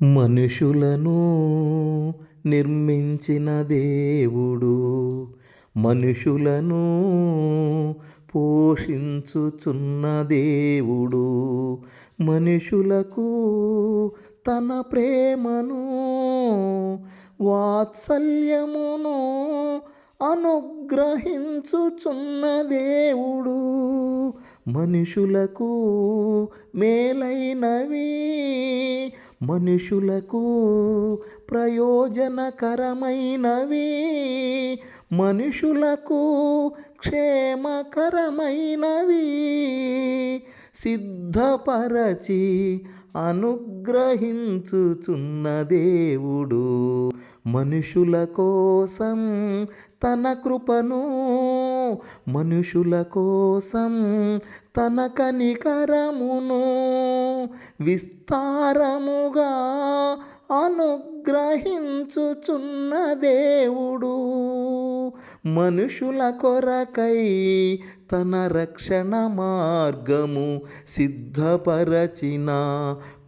మనుషులను నిర్మించిన దేవుడు మనుషులను పోషించుచున్న దేవుడు మనుషులకు తన ప్రేమను వాత్సల్యమును అనుగ్రహించుచున్న దేవుడు. మనుషులకు మేలైనవి మనుషులకు ప్రయోజనకరమైనవి మనుషులకు క్షేమకరమైనవి. సిద్ధపరచి అనుగ్రహించుచున్న దేవుడు మనుషుల కోసం తన కృపను మనుషుల కోసం తన కనికరమును విస్తారముగా అనుగ్రహించుచున్న దేవుడు. మనుషుల కొరకై తన రక్షణ మార్గము సిద్ధపరచిన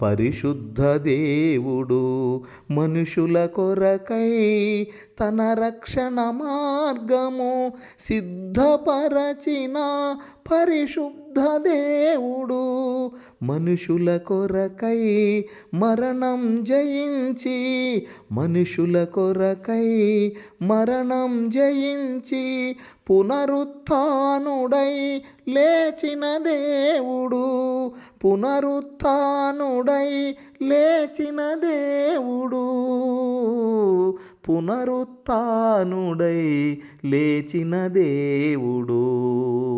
పరిశుద్ధ దేవుడు. మనుషుల కొరకై తన రక్షణ మార్గము సిద్ధపరచిన పరిశుద్ధ దేవుడు. మనుషుల కొరకై మరణం జయించి మనుషుల కొరకై మరణం జయించి పునరుత్నుడై లేచిన దేవుడు పునరుత్నుడై లేచిన దేవుడు పునరుత్నుడై లేచిన దేవుడు.